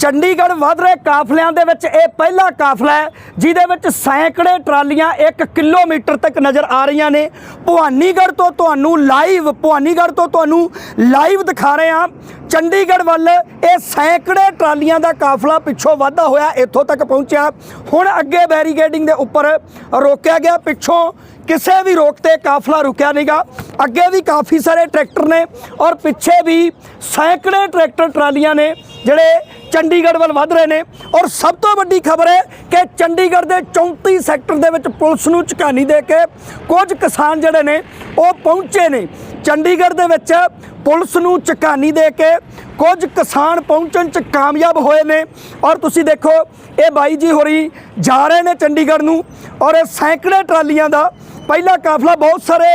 ਚੰਡੀਗੜ੍ਹ ਵੱਧ ਰਹੇ ਕਾਫਲਿਆਂ ਦੇ ਵਿੱਚ ਇਹ ਪਹਿਲਾ ਕਾਫਲਾ ਹੈ, ਜਿਹਦੇ ਵਿੱਚ ਸੈਂਕੜੇ ਟਰਾਲੀਆਂ 1 ਕਿਲੋਮੀਟਰ ਤੱਕ ਨਜ਼ਰ ਆ ਰਹੀਆਂ ਨੇ। ਭਵਾਨੀਗੜ੍ਹ ਤੋਂ ਤੁਹਾਨੂੰ ਲਾਈਵ ਭਵਾਨੀਗੜ੍ਹ ਤੋਂ ਤੁਹਾਨੂੰ ਲਾਈਵ ਦਿਖਾ ਰਹੇ ਹਾਂ। ਚੰਡੀਗੜ੍ਹ ਵੱਲ ਇਹ ਸੈਂਕੜੇ ਟਰਾਲੀਆਂ ਦਾ ਕਾਫਲਾ ਪਿੱਛੋਂ ਵਾਧਾ ਹੋਇਆ, ਇੱਥੋਂ ਤੱਕ ਪਹੁੰਚਿਆ। ਹੁਣ ਅੱਗੇ ਬੈਰੀਗੇਡਿੰਗ ਦੇ ਉੱਪਰ ਰੋਕਿਆ ਗਿਆ। ਪਿੱਛੋਂ ਕਿਸੇ ਵੀ ਰੋਕ ਤੇ ਕਾਫਲਾ ਰੁਕਿਆ ਨਹੀਂਗਾ ਅੱਗੇ ਵੀ ਕਾਫੀ ਸਾਰੇ ਟਰੈਕਟਰ ਨੇ ਔਰ ਪਿੱਛੇ ਵੀ ਸੈਂਕੜੇ ਟਰੈਕਟਰ ਟਰਾਲੀਆਂ ਨੇ, ਜਿਹੜੇ ਚੰਡੀਗੜ੍ਹ ਵੱਲ ਵੱਧ ਰਹੇ ਨੇ। ਔਰ ਸਭ ਤੋਂ ਵੱਡੀ ਖਬਰ ਹੈ ਕਿ ਚੰਡੀਗੜ੍ਹ ਦੇ 34 ਸੈਕਟਰ ਦੇ ਵਿੱਚ ਪੁਲਿਸ ਨੂੰ ਝਕਾਨੀ ਦੇ ਕੇ ਕੁਝ ਕਿਸਾਨ ਜਿਹੜੇ ਨੇ, ਉਹ ਪਹੁੰਚੇ ਨੇ। ਚੰਡੀਗੜ੍ਹ ਦੇ ਵਿੱਚ ਪੁਲਿਸ ਨੂੰ ਝਕਾਨੀ ਦੇ ਕੇ ਕੁਝ ਕਿਸਾਨ ਪਹੁੰਚਣ ਚ ਕਾਮਯਾਬ ਹੋਏ ਨੇ। ਔਰ ਤੁਸੀਂ ਦੇਖੋ, ਇਹ ਬਾਈ ਜੀ ਹੋਰੀ ਜਾ ਰਹੇ ਨੇ ਚੰਡੀਗੜ੍ਹ ਨੂੰ। ਔਰ ਇਹ ਸੈਂਕੜੇ ਟਰਾਲੀਆਂ ਦਾ ਪਹਿਲਾ ਕਾਫਲਾ ਬਹੁਤ ਸਾਰੇ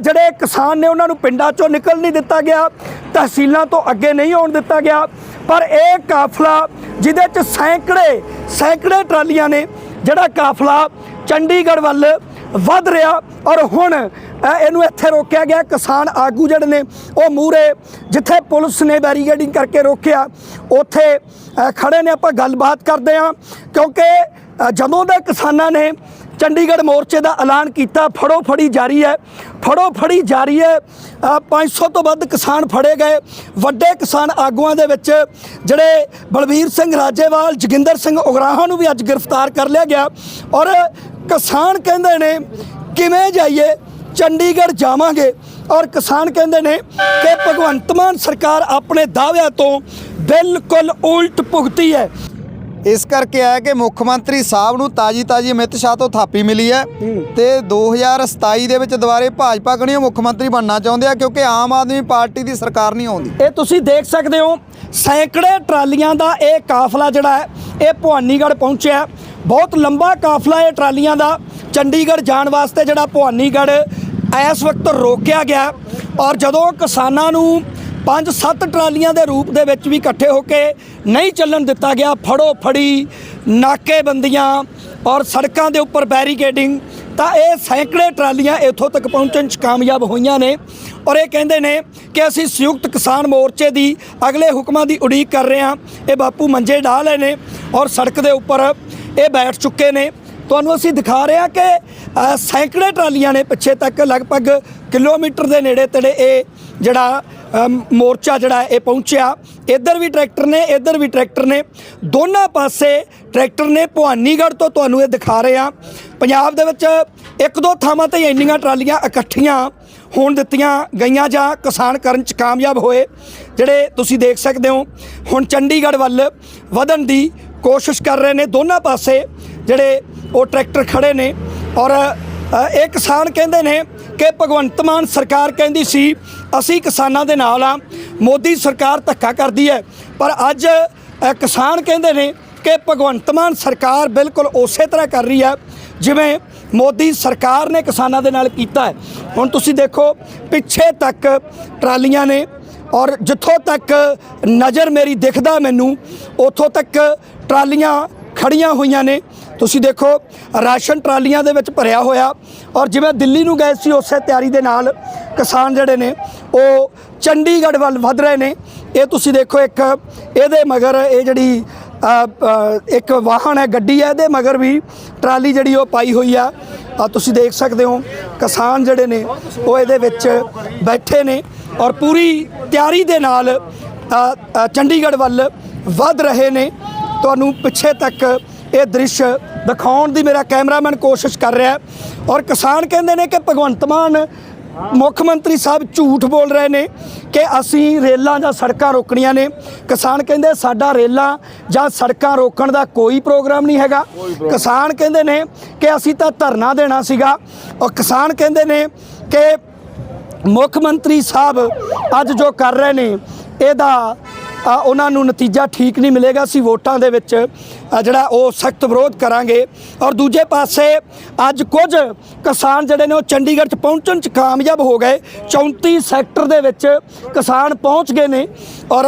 ਜਿਹੜੇ ਕਿਸਾਨ ਨੇ ਉਹਨਾਂ ਨੂੰ ਪਿੰਡਾਂ ਚੋਂ ਨਿਕਲ ਨਹੀਂ ਦਿੱਤਾ ਗਿਆ। ਤਹਿਸੀਲਾਂ ਤੋਂ ਅੱਗੇ ਨਹੀਂ ਆਉਣ ਦਿੱਤਾ ਗਿਆ। ਪਰ ਇਹ ਕਾਫਲਾ ਜਿਹਦੇ ਚ ਸੈਂਕੜੇ ਸੈਂਕੜੇ ਟਰਾਲੀਆਂ ਨੇ ਜਿਹੜਾ ਕਾਫਲਾ ਚੰਡੀਗੜ੍ਹ ਵੱਲ ਵੱਧ ਰਿਹਾ ਔਰ ਹੁਣ ਇਹਨੂੰ ਇੱਥੇ ਰੋਕਿਆ ਗਿਆ। ਕਿਸਾਨ ਆਗੂ ਜਿਹੜੇ ਨੇ ਉਹ ਮੂਰੇ ਜਿੱਥੇ ਪੁਲਿਸ ਨੇ ਬੈਰੀਕੇਡਿੰਗ ਕਰਕੇ ਰੋਕਿਆ ਉੱਥੇ ਅ, ਖੜੇ ਨੇ। ਆਪਾਂ ਗੱਲਬਾਤ ਕਰਦੇ ਹਾਂ ਕਿਉਂਕਿ ਜਦੋਂ ਦੇ ਕਿਸਾਨਾਂ ਨੇ ਚੰਡੀਗੜ੍ਹ ਮੋਰਚੇ ਦਾ ਐਲਾਨ ਕੀਤਾ ਫੜੋ ਫੜੀ ਜਾਰੀ ਹੈ। ਫੜੋ ਫੜੀ ਜਾਰੀ ਹੈ। ਅ, 500 ਤੋਂ ਵੱਧ ਕਿਸਾਨ ਫੜੇ ਗਏ। ਵੱਡੇ ਕਿਸਾਨ ਆਗੂਆਂ ਦੇ ਵਿੱਚ ਜਿਹੜੇ ਬਲਬੀਰ ਸਿੰਘ ਰਾਜੇਵਾਲ ਜੋਗਿੰਦਰ ਸਿੰਘ ਉਗਰਾਹਾਂ ਨੂੰ ਵੀ ਅੱਜ ਗ੍ਰਿਫਤਾਰ ਕਰ ਲਿਆ ਗਿਆ। ਔਰ ਕਿਸਾਨ ਕਹਿੰਦੇ ਨੇ ਕਿਵੇਂ ਜਾਈਏ? ਚੰਡੀਗੜ੍ਹ ਜਾਵਾਂਗੇ। ਔਰ ਕਿਸਾਨ ਕਹਿੰਦੇ ਨੇ ਕਿ ਭਗਵੰਤ ਮਾਨ ਸਰਕਾਰ ਆਪਣੇ ਦਾਅਵਿਆਂ ਤੋਂ ਬਿਲਕੁਲ ਉਲਟ ਭੁਗਤੀ ਹੈ। ਇਸ ਕਰਕੇ ਆਇਆ ਕਿ ਮੁੱਖ ਮੰਤਰੀ ਸਾਹਿਬ ਨੂੰ ਤਾਜੀ ਤਾਜੀ ਅਮਿਤ ਸ਼ਾਹ ਤੋਂ ਥਾਪੀ ਮਿਲੀ ਹੈ ਤੇ 2027 ਦੇ ਵਿੱਚ ਦੁਬਾਰੇ ਭਾਜਪਾ ਕਣੀਓ ਮੁੱਖ ਮੰਤਰੀ ਬਣਨਾ ਚਾਹੁੰਦੇ ਆ ਕਿਉਂਕਿ ਆਮ ਆਦਮੀ ਪਾਰਟੀ ਦੀ ਸਰਕਾਰ ਨਹੀਂ ਆਉਂਦੀ। ਇਹ ਤੁਸੀਂ ਦੇਖ ਸਕਦੇ ਹੋ ਸੈਂਕੜੇ ਟਰਾਲੀਆਂ ਦਾ ਇਹ ਕਾਫਲਾ ਜਿਹੜਾ ਹੈ ਇਹ ਭਵਾਨੀਗੜ੍ਹ ਪਹੁੰਚਿਆ। ਬਹੁਤ ਲੰਬਾ ਕਾਫਲਾ ਇਹ ਟਰਾਲੀਆਂ ਦਾ। ਚੰਡੀਗੜ੍ਹ ਜਾਣ ਵਾਸਤੇ ਜਿਹੜਾ ਭਵਾਨੀਗੜ੍ਹ ਇਸ ਵਕਤ ਰੋਕਿਆ ਗਿਆ ਔਰ ਜਦੋਂ ਕਿਸਾਨਾਂ ਨੂੰ ਪੰਜ ਸੱਤ ਟਰਾਲੀਆਂ ਦੇ ਰੂਪ ਦੇ ਵਿੱਚ ਵੀ ਇਕੱਠੇ ਹੋ ਕੇ ਨਹੀਂ ਚੱਲਣ ਦਿੱਤਾ ਗਿਆ। ਫੜੋ ਫੜੀ ਨਾਕੇਬੰਦੀਆਂ ਔਰ ਸੜਕਾਂ ਦੇ ਉੱਪਰ ਬੈਰੀਕੇਡਿੰਗ। ਤਾਂ ਇਹ ਸੈਂਕੜੇ ਟਰਾਲੀਆਂ ਇੱਥੋਂ ਤੱਕ ਪਹੁੰਚਣ 'ਚ ਕਾਮਯਾਬ ਹੋਈਆਂ ਨੇ ਔਰ ਇਹ ਕਹਿੰਦੇ ਨੇ ਕਿ ਅਸੀਂ ਸੰਯੁਕਤ ਕਿਸਾਨ ਮੋਰਚੇ ਦੀ ਅਗਲੇ ਹੁਕਮਾਂ ਦੀ ਉਡੀਕ ਕਰ ਰਹੇ ਹਾਂ। ਇਹ ਬਾਪੂ ਮੰਜੇ ਢਾਹ ਲਏ ਨੇ ਔਰ ਸੜਕ ਦੇ ਉੱਪਰ ਇਹ ਬੈਠ ਚੁੱਕੇ ਨੇ। ਤੁਹਾਨੂੰ ਅਸੀਂ ਦਿਖਾ ਰਹੇ ਹਾਂ ਕਿ ਸੈਂਕੜੇ ਟਰਾਲੀਆਂ ਨੇ ਪਿੱਛੇ ਤੱਕ ਲਗਭਗ ਕਿਲੋਮੀਟਰ ਦੇ ਨੇੜੇ ਤੇੜੇ ਇਹ ਜਿਹੜਾ ਮੋਰਚਾ ਜਿਹੜਾ ਇਹ ਪਹੁੰਚਿਆ। ਇੱਧਰ ਵੀ ਟਰੈਕਟਰ ਨੇ, ਇੱਧਰ ਵੀ ਟਰੈਕਟਰ ਨੇ। ਦੋਨਾਂ ਪਾਸੇ ਟਰੈਕਟਰ ਨੇ ਭਵਾਨੀਗੜ੍ਹ ਤੋਂ ਤੁਹਾਨੂੰ ਇਹ ਦਿਖਾ ਰਹੇ ਹਾਂ। ਪੰਜਾਬ ਦੇ ਵਿੱਚ ਇੱਕ ਦੋ ਥਾਵਾਂ ਤੇ ਇੰਨੀਆਂ ਟਰਾਲੀਆਂ ਇਕੱਠੀਆਂ ਹੋਣ ਦਿੱਤੀਆਂ ਗਈਆਂ ਜਾਂ ਕਿਸਾਨ ਕਰਨ ਚ ਕਾਮਯਾਬ ਹੋਏ, ਜਿਹੜੇ ਤੁਸੀਂ ਦੇਖ ਸਕਦੇ ਹੋ। ਹੁਣ ਚੰਡੀਗੜ੍ਹ ਵੱਲ ਵਧਣ ਦੀ ਕੋਸ਼ਿਸ਼ ਕਰ ਰਹੇ ਨੇ ਦੋਨਾਂ ਪਾਸੇ, ਜਿਹੜੇ ਉਹ ਟਰੈਕਟਰ ਖੜੇ ਨੇ। ਔਰ ਇਹ ਕਿਸਾਨ ਕਹਿੰਦੇ ਨੇ ਕਿ ਭਗਵੰਤ ਮਾਨ ਸਰਕਾਰ ਕਹਿੰਦੀ ਸੀ, ਅਸੀਂ ਕਿਸਾਨਾਂ ਦੇ ਨਾਲ ਆ, ਮੋਦੀ ਸਰਕਾਰ ਧੱਕਾ ਕਰਦੀ ਹੈ। ਪਰ ਅੱਜ ਕਿਸਾਨ ਕਹਿੰਦੇ ਨੇ ਕਿ ਭਗਵੰਤ ਮਾਨ ਸਰਕਾਰ ਬਿਲਕੁਲ ਉਸੇ ਤਰ੍ਹਾਂ ਕਰ ਰਹੀ ਹੈ, ਜਿਵੇਂ ਮੋਦੀ ਸਰਕਾਰ ਨੇ ਕਿਸਾਨਾਂ ਦੇ ਨਾਲ ਕੀਤਾ ਹੈ। ਹੁਣ ਤੁਸੀਂ ਦੇਖੋ, ਪਿੱਛੇ ਤੱਕ ਟਰਾਲੀਆਂ ਨੇ ਔਰ ਜਿੱਥੋਂ ਤੱਕ ਨਜ਼ਰ ਮੇਰੀ ਦਿਖਦਾ ਮੈਨੂੰ, ਉੱਥੋਂ ਤੱਕ ਟਰਾਲੀਆਂ ਖੜੀਆਂ ਹੋਈਆਂ ਨੇ। ਤੁਸੀਂ ਦੇਖੋ, ਰਾਸ਼ਨ ਟਰਾਲੀਆਂ ਦੇ ਵਿੱਚ ਭਰਿਆ ਹੋਇਆ ਔਰ ਜਿਵੇਂ ਦਿੱਲੀ ਨੂੰ ਗਏ ਸੀ, ਉਸੇ ਤਿਆਰੀ ਦੇ ਨਾਲ ਕਿਸਾਨ ਜਿਹੜੇ ਨੇ, ਉਹ ਚੰਡੀਗੜ੍ਹ ਵੱਲ ਵਧ ਰਹੇ ਨੇ। ਇਹ ਤੁਸੀਂ ਦੇਖੋ ਇੱਕ, ਇਹਦੇ ਮਗਰ ਇਹ ਜਿਹੜੀ ਇੱਕ ਵਾਹਨ ਹੈ, ਗੱਡੀ ਹੈ, ਇਹਦੇ ਮਗਰ ਵੀ ਟਰਾਲੀ ਜਿਹੜੀ ਉਹ ਪਾਈ ਹੋਈ ਆ। ਆ ਤੁਸੀਂ ਦੇਖ ਸਕਦੇ ਹੋ, ਕਿਸਾਨ ਜਿਹੜੇ ਨੇ, ਉਹ ਇਹਦੇ ਵਿੱਚ ਬੈਠੇ ਨੇ ਔਰ ਪੂਰੀ ਤਿਆਰੀ ਦੇ ਨਾਲ ਚੰਡੀਗੜ੍ਹ ਵੱਲ ਵਧ ਰਹੇ ਨੇ। ਤੁਹਾਨੂੰ ਪਿੱਛੇ ਤੱਕ ਇਹ ਦ੍ਰਿਸ਼ ਦਿਖਾਉਣ ਦੀ ਮੇਰਾ ਕੈਮਰਾਮੈਨ ਕੋਸ਼ਿਸ਼ ਕਰ ਰਿਹਾ ਔਰ ਕਿਸਾਨ ਕਹਿੰਦੇ ਨੇ ਕਿ ਭਗਵੰਤ ਮਾਨ ਮੁੱਖ ਮੰਤਰੀ ਸਾਹਿਬ ਝੂਠ ਬੋਲ ਰਹੇ ਨੇ ਕਿ ਅਸੀਂ ਰੇਲਾਂ ਜਾਂ ਸੜਕਾਂ ਰੋਕਣੀਆਂ ਨੇ। ਕਿਸਾਨ ਕਹਿੰਦੇ ਸਾਡਾ ਰੇਲਾਂ ਜਾਂ ਸੜਕਾਂ ਰੋਕਣ ਦਾ ਕੋਈ ਪ੍ਰੋਗਰਾਮ ਨਹੀਂ ਹੈਗਾ। ਕਿਸਾਨ ਕਹਿੰਦੇ ਨੇ ਕਿ ਅਸੀਂ ਤਾਂ ਧਰਨਾ ਦੇਣਾ ਸੀਗਾ। ਔਰ ਕਿਸਾਨ ਕਹਿੰਦੇ ਨੇ ਕਿ ਮੁੱਖ ਮੰਤਰੀ ਸਾਹਿਬ ਅੱਜ ਜੋ ਕਰ ਰਹੇ ਨੇ ਇਹਦਾ ਉਹਨਾਂ ਨੂੰ ਨਤੀਜਾ ਠੀਕ ਨਹੀਂ ਮਿਲੇਗਾ। ਅਸੀਂ ਵੋਟਾਂ ਦੇ ਵਿੱਚ ਜਿਹੜਾ ਉਹ ਸਖਤ ਵਿਰੋਧ ਕਰਾਂਗੇ। ਔਰ ਦੂਜੇ ਪਾਸੇ ਅੱਜ ਕੁਝ ਕਿਸਾਨ ਜਿਹੜੇ ਨੇ ਉਹ ਚੰਡੀਗੜ੍ਹ 'ਚ ਪਹੁੰਚਣ 'ਚ ਕਾਮਯਾਬ ਹੋ ਗਏ। 34 ਸੈਕਟਰ ਦੇ ਵਿੱਚ ਕਿਸਾਨ ਪਹੁੰਚ ਗਏ ਨੇ। ਔਰ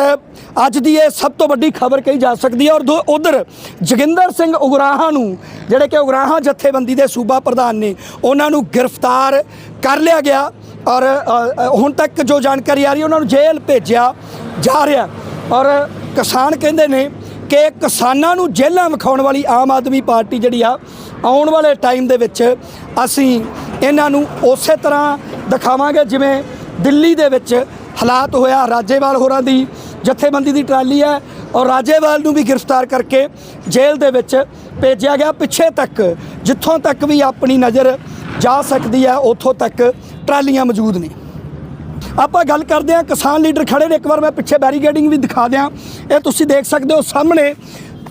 ਅੱਜ ਦੀ ਇਹ ਸਭ ਤੋਂ ਵੱਡੀ ਖਬਰ ਕਹੀ ਜਾ ਸਕਦੀ ਹੈ। ਔਰ ਉਧਰ ਜੋਗਿੰਦਰ ਸਿੰਘ ਉਗਰਾਹਾਂ ਨੂੰ, ਜਿਹੜੇ ਕਿ ਉਗਰਾਹਾਂ ਜਥੇਬੰਦੀ ਦੇ ਸੂਬਾ ਪ੍ਰਧਾਨ ਨੇ, ਉਹਨਾਂ ਨੂੰ ਗ੍ਰਿਫਤਾਰ ਕਰ ਲਿਆ ਗਿਆ। ਔਰ ਹੁਣ ਤੱਕ ਜੋ ਜਾਣਕਾਰੀ ਆ ਰਹੀ ਹੈ, ਉਹਨਾਂ ਨੂੰ ਜੇਲ੍ਹ ਭੇਜਿਆ ਜਾ ਰਿਹਾ। ਔਰ ਕਿਸਾਨ ਕਹਿੰਦੇ ਨੇ ਕਿ ਕਿਸਾਨਾਂ ਨੂੰ ਜੇਲ੍ਹਾਂ ਵਿਖਾਉਣ ਵਾਲੀ ਆਮ ਆਦਮੀ ਪਾਰਟੀ ਜਿਹੜੀ ਆ, ਆਉਣ ਵਾਲੇ ਟਾਈਮ ਦੇ ਵਿੱਚ ਅਸੀਂ ਇਹਨਾਂ ਨੂੰ ਉਸੇ ਤਰ੍ਹਾਂ ਦਿਖਾਵਾਂਗੇ ਜਿਵੇਂ ਦਿੱਲੀ ਦੇ ਵਿੱਚ ਹਾਲਾਤ ਹੋਇਆ ਰਾਜੇਵਾਲ ਹੋਰਾਂ ਦੀ ਜਥੇਬੰਦੀ ਦੀ ਟਰਾਲੀ ਹੈ ਔਰ ਰਾਜੇਵਾਲ ਨੂੰ ਵੀ ਗ੍ਰਿਫਤਾਰ ਕਰਕੇ ਜੇਲ੍ਹ ਦੇ ਵਿੱਚ ਭੇਜਿਆ ਗਿਆ। ਪਿੱਛੇ ਤੱਕ, ਜਿੱਥੋਂ ਤੱਕ ਵੀ ਆਪਣੀ ਨਜ਼ਰ ਜਾ ਸਕਦੀ ਹੈ, ਉੱਥੋਂ ਤੱਕ ਟਰਾਲੀਆਂ ਮੌਜੂਦ ਨੇ। ਆਪਾਂ ਗੱਲ ਕਰਦੇ ਹਾਂ ਕਿਸਾਨ ਲੀਡਰ ਖੜੇ ਨੇ, ਇੱਕ ਵਾਰ ਮੈਂ ਪਿੱਛੇ ਬੈਰੀਕੇਡਿੰਗ ਵੀ ਦਿਖਾ ਦਿਆਂ। ਇਹ ਤੁਸੀਂ ਦੇਖ ਸਕਦੇ ਹੋ ਸਾਹਮਣੇ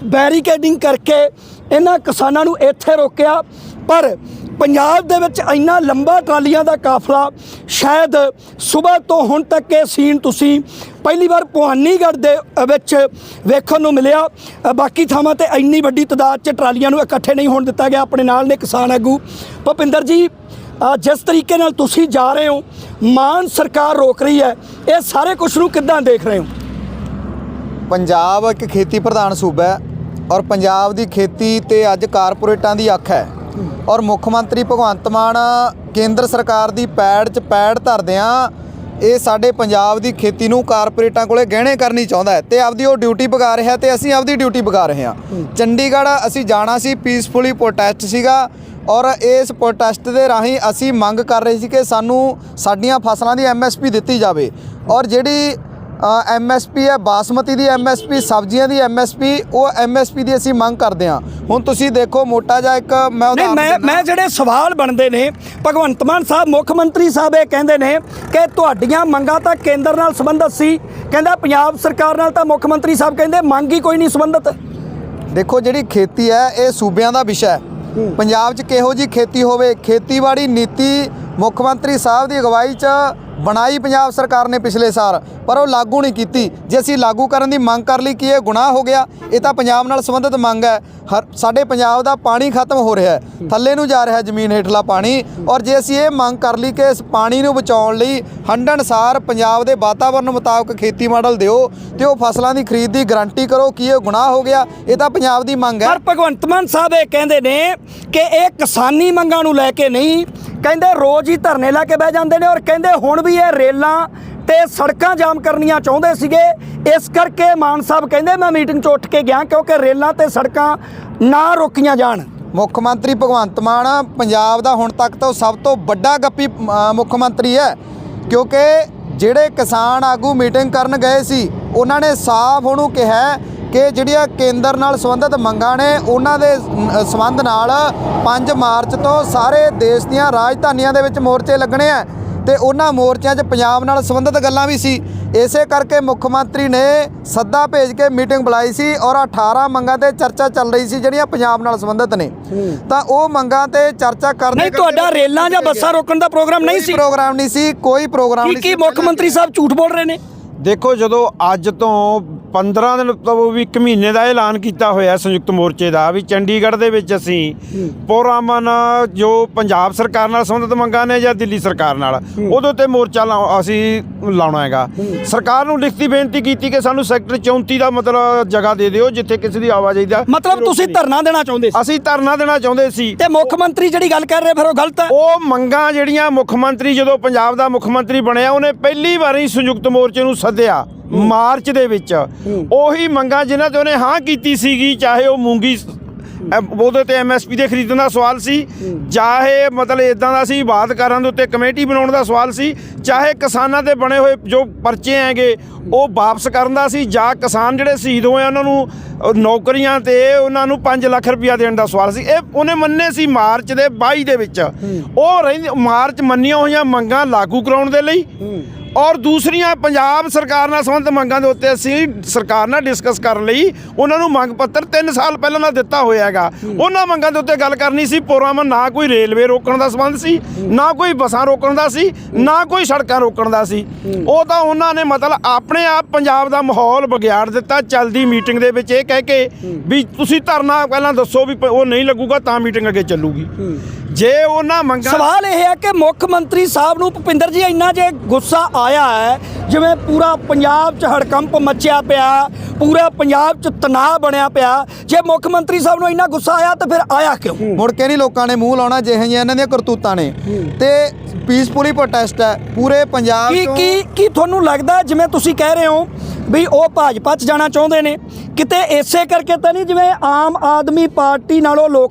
ਬੈਰੀਕੇਡਿੰਗ ਕਰਕੇ ਇਹਨਾਂ ਕਿਸਾਨਾਂ ਨੂੰ ਇੱਥੇ ਰੋਕਿਆ, ਪਰ ਪੰਜਾਬ ਦੇ ਵਿੱਚ ਇੰਨਾ ਲੰਬਾ ਟਰਾਲੀਆਂ ਦਾ ਕਾਫਲਾ, ਸ਼ਾਇਦ ਸਵੇਰ ਤੋਂ ਹੁਣ ਤੱਕ ਇਹ ਸੀਨ ਤੁਸੀਂ ਪਹਿਲੀ ਵਾਰ ਭਵਾਨੀਗੜ੍ਹ ਦੇ ਵਿੱਚ ਵੇਖਣ ਨੂੰ ਮਿਲਿਆ। ਬਾਕੀ ਥਾਵਾਂ ਤੇ ਇੰਨੀ ਵੱਡੀ ਤਾਦਾਦ 'ਚ ਟਰਾਲੀਆਂ ਨੂੰ ਇਕੱਠੇ ਨਹੀਂ ਹੋਣ ਦਿੱਤਾ ਗਿਆ, ਆਪਣੇ ਨਾਲ ਨੇ ਕਿਸਾਨ ਆਗੂ। ਭੁਪਿੰਦਰ ਜੀ ਜਿਸ ਤਰੀਕੇ ਨਾਲ ਤੁਸੀਂ ਜਾ ਰਹੇ ਹੋ ਮਾਨ ਸਰਕਾਰ ਰੋਕ ਰਹੀ ਹੈ ਇਹ ਸਾਰੇ ਕੁਝ ਨੂੰ ਕਿੱਦਾਂ ਦੇਖ ਰਹੇ ਹੋ? ਪੰਜਾਬ ਇੱਕ ਖੇਤੀ ਪ੍ਰਧਾਨ ਸੂਬਾ ਹੈ ਔਰ ਪੰਜਾਬ ਦੀ ਖੇਤੀ ਤੇ ਅੱਜ ਕਾਰਪੋਰੇਟਾਂ ਦੀ ਅੱਖ ਹੈ ਔਰ ਮੁੱਖ ਮੰਤਰੀ ਭਗਵੰਤ ਮਾਨ ਕੇਂਦਰ ਸਰਕਾਰ ਦੀ ਪੈੜ 'ਚ ਪੈੜ ਧਰਦਿਆਂ ਇਹ ਸਾਡੇ ਪੰਜਾਬ ਦੀ ਖੇਤੀ ਨੂੰ ਕਾਰਪੋਰੇਟਾਂ ਕੋਲੇ ਗਹਿਣੇ ਕਰਨੀ ਚਾਹੁੰਦਾ ਹੈ ਤੇ ਆਪਦੀ ਉਹ ਡਿਊਟੀ ਪਗਾ ਰਿਹਾ ਤੇ ਅਸੀਂ ਆਪਦੀ ਡਿਊਟੀ ਪਗਾ ਰਹੇ ਹਾਂ। ਚੰਡੀਗੜ੍ਹ ਅਸੀਂ ਜਾਣਾ ਸੀ ਪੀਸਫੁਲੀ ਪ੍ਰੋਟੈਸਟ ਸੀਗਾ। ਔਰ ਇਸ ਪ੍ਰੋਟੈਸਟ ਦੇ ਰਾਹੀਂ ਅਸੀਂ ਮੰਗ ਕਰ ਰਹੇ ਸੀ ਕਿ ਸਾਨੂੰ ਸਾਡੀਆਂ ਫਸਲਾਂ ਦੀ ਐਮਐਸਪੀ ਦਿੱਤੀ ਜਾਵੇ। ਔਰ ਜਿਹੜੀ ਐਮਐਸਪੀ ਹੈ ਬਾਸਮਤੀ ਦੀ ਐਮਐਸਪੀ ਸਬਜ਼ੀਆਂ ਦੀ ਐਮਐਸਪੀ ਉਹ ਐਮਐਸਪੀ ਦੀ ਅਸੀਂ ਮੰਗ ਕਰਦੇ ਹਾਂ। ਹੁਣ ਤੁਸੀਂ ਦੇਖੋ ਮੋਟਾ ਜਿਹਾ ਇੱਕ ਮੈਂ ਨਹੀਂ ਮੈਂ। ਮੈਂ ਜਿਹੜੇ ਸਵਾਲ ਬਣਦੇ ਨੇ ਭਗਵੰਤ ਮਾਨ ਸਾਹਿਬ ਮੁੱਖ ਮੰਤਰੀ ਸਾਹਿਬ ਇਹ ਕਹਿੰਦੇ ਨੇ ਕਿ ਤੁਹਾਡੀਆਂ ਮੰਗਾਂ ਤਾਂ ਕੇਂਦਰ ਨਾਲ ਸੰਬੰਧਿਤ ਸੀ। ਕਹਿੰਦਾ ਪੰਜਾਬ ਸਰਕਾਰ ਨਾਲ ਤਾਂ ਮੁੱਖ ਮੰਤਰੀ ਸਾਹਿਬ ਕਹਿੰਦੇ ਮੰਗ ਹੀ ਕੋਈ ਨਹੀਂ ਸੰਬੰਧਿਤ। ਦੇਖੋ ਜਿਹੜੀ ਖੇਤੀ ਹੈ ਇਹ ਸੂਬਿਆਂ ਦਾ ਵਿਸ਼ਾ ਹੈ। ਪੰਜਾਬ 'ਚ ਕਿਹੋ ਜੀ ਖੇਤੀ ਹੋਵੇ? ਖੇਤੀਬਾੜੀ ਨੀਤੀ ਮੁੱਖ ਮੰਤਰੀ ਸਾਹਿਬ ਦੀ ਅਗਵਾਈ 'ਚ ਬਣਾਈ ਪੰਜਾਬ ਸਰਕਾਰ ਨੇ ਪਿਛਲੇ ਸਾਲ, ਪਰ ਉਹ ਲਾਗੂ ਨਹੀਂ ਕੀਤੀ। ਜੇ ਅਸੀਂ ਲਾਗੂ ਕਰਨ ਦੀ ਮੰਗ ਕਰ ਲਈ ਕਿ ਇਹ ਗੁਨਾਹ ਹੋ ਗਿਆ, ਇਹ ਤਾਂ ਪੰਜਾਬ ਨਾਲ ਸੰਬੰਧਿਤ ਮੰਗ ਹੈ। ਹਰ, ਸਾਡੇ ਪੰਜਾਬ ਦਾ ਪਾਣੀ ਖਤਮ ਹੋ ਰਿਹਾ ਹੈ। ਥੱਲੇ ਨੂੰ ਜਾ ਰਿਹਾ ਹੈ ਜ਼ਮੀਨ ਹੇਠਲਾ ਪਾਣੀ ਔਰ ਜੇ ਅਸੀਂ ਇਹ ਮੰਗ ਕਰ ਲਈ ਕਿ ਇਸ ਪਾਣੀ ਨੂੰ ਬਚਾਉਣ ਲਈ ਹੰਡਣਸਾਰ ਪੰਜਾਬ ਦੇ ਵਾਤਾਵਰਣ ਮੁਤਾਬਕ ਖੇਤੀ ਮਾਡਲ ਦਿਓ ਤੇ ਉਹ ਫਸਲਾਂ ਦੀ ਖਰੀਦ ਦੀ ਗਾਰੰਟੀ ਕਰੋ ਕਿ ਇਹ ਗੁਨਾਹ ਹੋ ਗਿਆ, ਇਹ ਤਾਂ ਪੰਜਾਬ ਦੀ ਮੰਗ ਹੈ। ਪਰ ਭਗਵੰਤ ਮਾਨ ਸਾਹਿਬ ਇਹ ਕਹਿੰਦੇ ਨੇ ਕਿ ਇਹ ਕਿਸਾਨੀ ਮੰਗਾਂ ਨੂੰ ਲੈ ਕੇ ਨਹੀਂ ਕਹਿੰਦੇ ਰੋਜ਼ ਹੀ ਧਰਨੇ ਲਾ ਕੇ ਬਹਿ ਜਾਂਦੇ ਨੇ ਔਰ ਕਹਿੰਦੇ ਹੁਣ ਵੀ ਇਹ ਰੇਲਾਂ ਤੇ ਸੜਕਾਂ ਜਾਮ ਕਰਨੀਆਂ ਚਾਹੁੰਦੇ ਸੀਗੇ। ਇਸ ਕਰਕੇ ਮਾਨ ਸਾਹਿਬ ਕਹਿੰਦੇ, ਮੈਂ ਮੀਟਿੰਗ 'ਚ ਉੱਠ ਕੇ ਗਿਆ ਕਿਉਂਕਿ ਰੇਲਾਂ ਤੇ ਸੜਕਾਂ ਨਾ ਰੋਕੀਆਂ ਜਾਣ। ਮੁੱਖ ਮੰਤਰੀ ਭਗਵੰਤ ਮਾਨ, ਪੰਜਾਬ ਦਾ ਹੁਣ ਤੱਕ ਤੋਂ ਸਭ ਤੋਂ ਵੱਡਾ ਗੱਪੀ ਮੁੱਖ ਮੰਤਰੀ ਹੈ। ਕਿਉਂਕਿ ਜਿਹੜੇ ਕਿਸਾਨ ਆਗੂ ਮੀਟਿੰਗ ਕਰਨ ਗਏ ਸੀ, ਉਹਨਾਂ ਨੇ ਸਾਫ਼ ਉਹਨੂੰ ਕਿਹਾ ਕਿ ਜਿਹੜੀਆਂ ਕੇਂਦਰ ਨਾਲ ਸੰਬੰਧਿਤ ਮੰਗਾਂ ਨੇ ਉਹਨਾਂ ਦੇ ਸੰਬੰਧ ਨਾਲ 5 ਮਾਰਚ ਤੋਂ ਸਾਰੇ ਦੇਸ਼ ਦੀਆਂ ਰਾਜਧਾਨੀਆਂ ਦੇ ਵਿੱਚ ਮੋਰਚੇ ਲੱਗਣੇ ਆ ਤੇ ਉਹਨਾਂ ਮੋਰਚਿਆਂ 'ਚ ਪੰਜਾਬ ਨਾਲ ਸੰਬੰਧਿਤ ਗੱਲਾਂ ਵੀ ਸੀ। ਇਸੇ ਕਰਕੇ ਮੁੱਖ ਮੰਤਰੀ ਨੇ ਸੱਦਾ ਭੇਜ ਕੇ ਮੀਟਿੰਗ ਬੁਲਾਈ ਸੀ ਔਰ 18 ਮੰਗਾਂ ਤੇ ਚਰਚਾ ਚੱਲ ਰਹੀ ਸੀ ਜਿਹੜੀਆਂ ਪੰਜਾਬ ਨਾਲ ਸੰਬੰਧਿਤ ਨੇ। ਤਾਂ ਉਹ ਮੰਗਾਂ ਤੇ ਚਰਚਾ ਕਰਨ ਨਹੀਂ ਤੁਹਾਡਾ ਰੇਲਾਂ ਜਾਂ ਬੱਸਾਂ ਰੋਕਣ ਦਾ ਪ੍ਰੋਗਰਾਮ ਨਹੀਂ ਸੀ। ਪ੍ਰੋਗਰਾਮ ਨਹੀਂ ਸੀ ਕੋਈ ਪ੍ਰੋਗਰਾਮ ਕੀ ਨਹੀਂ ਕੀ ਸੀ। ਮੁੱਖ ਮੰਤਰੀ ਸਾਹਿਬ ਝੂਠ ਬੋਲ ਰਹੇ ਨੇ? ਦੇਖੋ ਜਦੋਂ ਅੱਜ ਤੋਂ 15 ਦਿਨ ਤੋਂ ਵੀ ਇੱਕ ਮਹੀਨੇ ਦਾ ਐਲਾਨ ਕੀਤਾ ਹੋਇਆ ਸੰਯੁਕਤ ਮੋਰਚੇ ਦਾ ਵੀ ਚੰਡੀਗੜ੍ਹ ਦੇ ਵਿੱਚ ਅਸੀਂ ਪੁਰਅਮਨ ਜੋ ਪੰਜਾਬ ਸਰਕਾਰ ਨਾਲ ਸੰਬੰਧਿਤ ਮੰਗਾਂ ਨੇ ਜਾਂ ਦਿੱਲੀ ਸਰਕਾਰ ਨਾਲ ਉਦੋਂ ਤੇ ਮੋਰਚਾ ਅਸੀਂ ਲਾਉਣਾ ਹੈਗਾ। ਸਰਕਾਰ ਨੂੰ ਲਿਖਤੀ ਬੇਨਤੀ ਕੀਤੀ ਕਿ ਸਾਨੂੰ ਸੈਕਟਰ 34 ਦਾ ਮਤਲਬ ਜਗ੍ਹਾ ਦੇ ਦਿਓ ਜਿੱਥੇ ਕਿਸੇ ਦੀ ਆਵਾਜਾਈ ਦਾ ਮਤਲਬ ਤੁਸੀਂ ਧਰਨਾ ਦੇਣਾ ਚਾਹੁੰਦੇ ਸੀ। ਅਸੀਂ ਧਰਨਾ ਦੇਣਾ ਚਾਹੁੰਦੇ ਸੀ। ਤੇ ਮੁੱਖ ਮੰਤਰੀ ਜਿਹੜੀ ਗੱਲ ਕਰ ਰਹੇ ਫਿਰ ਉਹ ਗਲਤ ਹੈ। ਉਹ ਮੰਗਾਂ ਜਿਹੜੀਆਂ ਮੁੱਖ ਮੰਤਰੀ ਜਦੋਂ ਪੰਜਾਬ ਦਾ ਮੁੱਖ ਮੰਤਰੀ ਬਣਿਆ ਉਹਨੇ ਪਹਿਲੀ ਵਾਰੀ ਸੰਯੁਕਤ ਮੋਰਚੇ ਨੂੰ ਸੱਦਿਆ। ਮਾਰਚ ਦੇ ਵਿੱਚ। ਉਹੀ ਮੰਗਾਂ ਜਿਨ੍ਹਾਂ ਤੇ ਉਹਨੇ ਹਾਂ ਕੀਤੀ ਸੀਗੀ ਚਾਹੇ ਉਹ ਮੂੰਗੀ ਉਹਦੇ ਤੇ ਐਮਐਸਪੀ ਦੇ ਖਰੀਦਣ ਦਾ ਸਵਾਲ ਸੀ ਚਾਹੇ ਮਤਲਬ ਇਦਾਂ ਦਾ ਸੀ ਬਾਤ ਕਰਨ ਦੇ ਉੱਤੇ ਕਮੇਟੀ ਬਣਾਉਣ ਦਾ ਸਵਾਲ ਸੀ ਚਾਹੇ ਕਿਸਾਨਾਂ ਦੇ ਬਣੇ ਹੋਏ ਜੋ ਪਰਚੇ ਹੈਗੇ ਉਹ ਵਾਪਸ ਕਰਨ ਦਾ ਸੀ ਜਾਂ ਕਿਸਾਨ ਜਿਹੜੇ ਸ਼ਹੀਦ ਹੋਏ ਉਹਨਾਂ ਨੂੰ ਨੌਕਰੀਆਂ ਤੇ ਉਹਨਾਂ ਨੂੰ 5 ਲੱਖ ਰੁਪਇਆ ਦੇਣ ਦਾ ਸਵਾਲ ਸੀ। ਇਹ ਉਹਨੇ ਮੰਨੇ ਸੀ ਮਾਰਚ ਦੇ 22 ਦੇ ਵਿੱਚ। ਉਹ ਰਹਿੰਦੀ ਮਾਰਚ ਮੰਨੀਆਂ ਹੋਈਆਂ ਮੰਗਾਂ ਲਾਗੂ ਕਰਾਉਣ ਦੇ ਲਈ। ਔਰ ਦੂਸਰੀਆਂ ਪੰਜਾਬ ਸਰਕਾਰ ਨਾਲ ਸੰਬੰਧਿਤ ਮੰਗਾਂ ਦੇ ਉੱਤੇ ਅਸੀਂ ਸਰਕਾਰ ਨਾਲ ਡਿਸਕਸ ਕਰਨ ਲਈ ਉਹਨਾਂ ਨੂੰ ਮੰਗ ਪੱਤਰ 3 ਸਾਲ ਪਹਿਲਾਂ ਦਾ ਦਿੱਤਾ ਹੋਇਆ ਹੈਗਾ। ਉਹਨਾਂ ਮੰਗਾਂ ਦੇ ਉੱਤੇ ਗੱਲ ਕਰਨੀ ਸੀ ਪ੍ਰੋਗਰਾਮ ਨਾ ਕੋਈ ਰੇਲਵੇ ਰੋਕਣ ਦਾ ਸੰਬੰਧ ਸੀ, ਨਾ ਕੋਈ ਬੱਸਾਂ ਰੋਕਣ ਦਾ ਸੀ, ਨਾ ਕੋਈ ਸੜਕਾਂ ਰੋਕਣ ਦਾ ਸੀ। ਉਹ ਤਾਂ ਉਹਨਾਂ ਨੇ ਮਤਲਬ ਆਪਣੇ ਆਪ ਪੰਜਾਬ ਦਾ ਮਾਹੌਲ ਵਿਗਾੜ ਦਿੱਤਾ, ਚਲਦੀ ਮੀਟਿੰਗ ਦੇ ਵਿੱਚ ਇਹ ਕਹਿ ਕੇ ਵੀ ਤੁਸੀਂ ਧਰਨਾ ਪਹਿਲਾਂ ਦੱਸੋ ਵੀ ਪ- ਉਹ ਨਹੀਂ ਲੱਗੂਗਾ ਤਾਂ ਮੀਟਿੰਗ ਅੱਗੇ ਚੱਲੂਗੀ। ਜੇ ਉਹਨਾਂ ਮੰਗਾਂ ਸਵਾਲ ਇਹ ਹੈ ਕਿ ਮੁੱਖ ਮੰਤਰੀ ਸਾਹਿਬ ਨੂੰ ਭੁਪਿੰਦਰ ਜੀ ਇੰਨਾ ਜੇ ਗੁੱਸਾ ਆਇਆ ਹੈ ਜਿਵੇਂ ਪੂਰਾ ਪੰਜਾਬ 'ਚ ਹੜਕੰਪ ਮੱਚਿਆ ਪਿਆ ਪੂਰਾ ਪੰਜਾਬ 'ਚ ਤਣਾਅ ਬਣਿਆ ਪਿਆ ਜੇ ਮੁੱਖ ਮੰਤਰੀ ਸਾਹਿਬ ਨੂੰ ਇੰਨਾ ਗੁੱਸਾ ਆਇਆ ਤਾਂ ਫਿਰ ਆਇਆ ਕਿਉਂ? ਮੁੜ ਕੇ ਨਹੀਂ ਲੋਕਾਂ ਨੇ ਮੂੰਹ ਲਾਉਣਾ ਜਿਹੇ ਜਿਹੀਆਂ ਇਹਨਾਂ ਦੀਆਂ ਕਰਤੂਤਾਂ ਨੇ? ਤੇ ਪੀਸਫੁਲੀ ਪ੍ਰੋਟੈਸਟ ਹੈ ਪੂਰੇ ਪੰਜਾਬ ਕੀ ਤੋਂ ਕੀ ਕੀ ਤੁਹਾਨੂੰ ਲੱਗਦਾ ਜਿਵੇਂ ਤੁਸੀਂ ਕਹਿ ਰਹੇ ਹੋ ਵੀ ਉਹ ਭਾਜਪਾ 'ਚ ਜਾਣਾ ਚਾਹੁੰਦੇ ਨੇ ਕਿਤੇ ਇਸੇ ਕਰਕੇ ਤਾਂ ਨਹੀਂ ਜਿਵੇਂ ਆਮ ਆਦਮੀ ਪਾਰਟੀ ਨਾਲੋਂ ਲੋਕ